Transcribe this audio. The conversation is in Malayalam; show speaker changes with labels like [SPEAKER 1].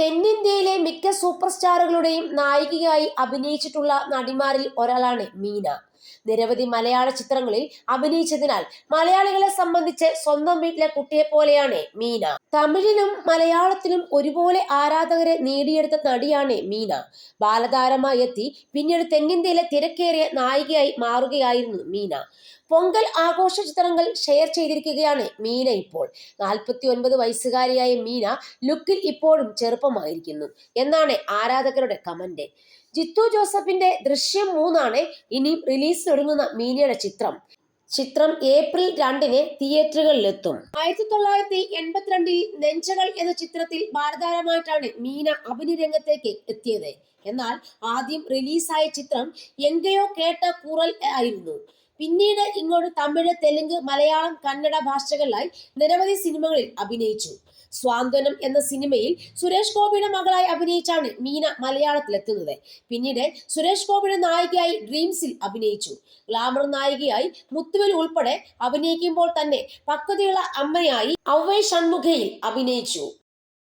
[SPEAKER 1] തെന്നിന്ത്യയിലെ മിക്ക സൂപ്പർ സ്റ്റാറുകളുടെയും നായികയായി അഭിനയിച്ചിട്ടുള്ള നടിമാരിൽ ഒരാളാണ് മീന. നിരവധി മലയാള ചിത്രങ്ങളിൽ അഭിനയിച്ചതിനാൽ മലയാളികളെ സംബന്ധിച്ച് സ്വന്തം വീട്ടിലെ കുട്ടിയെ പോലെയാണ് മീന. തമിഴിലും മലയാളത്തിലും ഒരുപോലെ ആരാധകരെ നേടിയെടുത്ത നടിയാണ് മീന. ബാലതാരമായി എത്തി പിന്നീട് തെന്നിന്ത്യയിലെ തിരക്കേറിയ നായികയായി മാറുകയായിരുന്നു മീന. പൊങ്കൽ ആഘോഷ ചിത്രങ്ങൾ ഷെയർ ചെയ്തിരിക്കുകയാണ് മീന ഇപ്പോൾ. നാൽപ്പത്തി ഒൻപത് വയസ്സുകാരിയായ മീന ലുക്കിൽ ഇപ്പോഴും ചെറുപ്പമായിരിക്കുന്നു എന്നാണ് ആരാധകരുടെ കമന്റ്. ജിത്തു ജോസഫിന്റെ ദൃശ്യം മൂന്നാണ് ഇനി റിലീസിനൊരുങ്ങുന്ന മീനയുടെ ചിത്രം. ചിത്രം ഏപ്രിൽ രണ്ടിന് തിയേറ്ററുകളിലെത്തും. ആയിരത്തി തൊള്ളായിരത്തി എൺപത്തിരണ്ടിൽ നെഞ്ചകൾ എന്ന ചിത്രത്തിൽ ഭാരതാരമായിട്ടാണ് മീന അഭിനയ രംഗത്തേക്ക് എത്തിയത്. എന്നാൽ ആദ്യം റിലീസായ ചിത്രം എങ്കയോ കേട്ട കുറൽ ആയിരുന്നു. പിന്നീട് ഇങ്ങോട്ട് തമിഴ് തെലുങ്ക് മലയാളം കന്നഡ ഭാഷകളിലായി നിരവധി സിനിമകളിൽ അഭിനയിച്ചു. സ്വാന്തനം എന്ന സിനിമയിൽ സുരേഷ് ഗോപിയുടെ മകളായി അഭിനയിച്ചാണ് മീന മലയാളത്തിലെത്തുന്നത്. പിന്നീട് സുരേഷ് ഗോപിയുടെ നായികയായി ഡ്രീംസിൽ അഭിനയിച്ചു. ഗ്ലാമർ നായികയായി മുത്തുവിൽ ഉൾപ്പെടെ അഭിനയിക്കുമ്പോൾ തന്നെ പക്വതയുള്ള അമ്മയായി ഔവൈ ഷൺമുഖയിൽ അഭിനയിച്ചു.